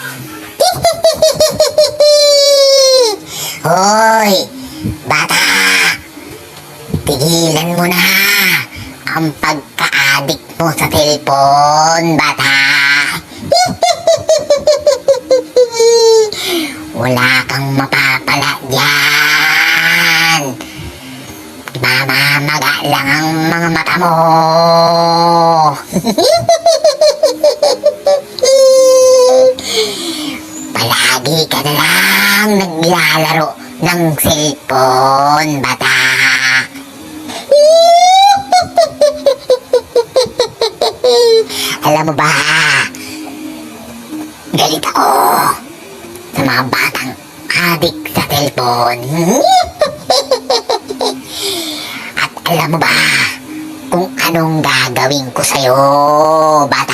Hoy! Bata! Tigilan mo na ang pagka-addict mo sa telepon, bata! Wala kang mapapala dyan! Mamamaga lang ang mga mata mo! Palagi ka na lang naglalaro ng cellphone, bata. Alam mo ba, galit ako sa mga batang adik sa cellphone. At alam mo ba kung anong gagawin ko sa'yo, bata?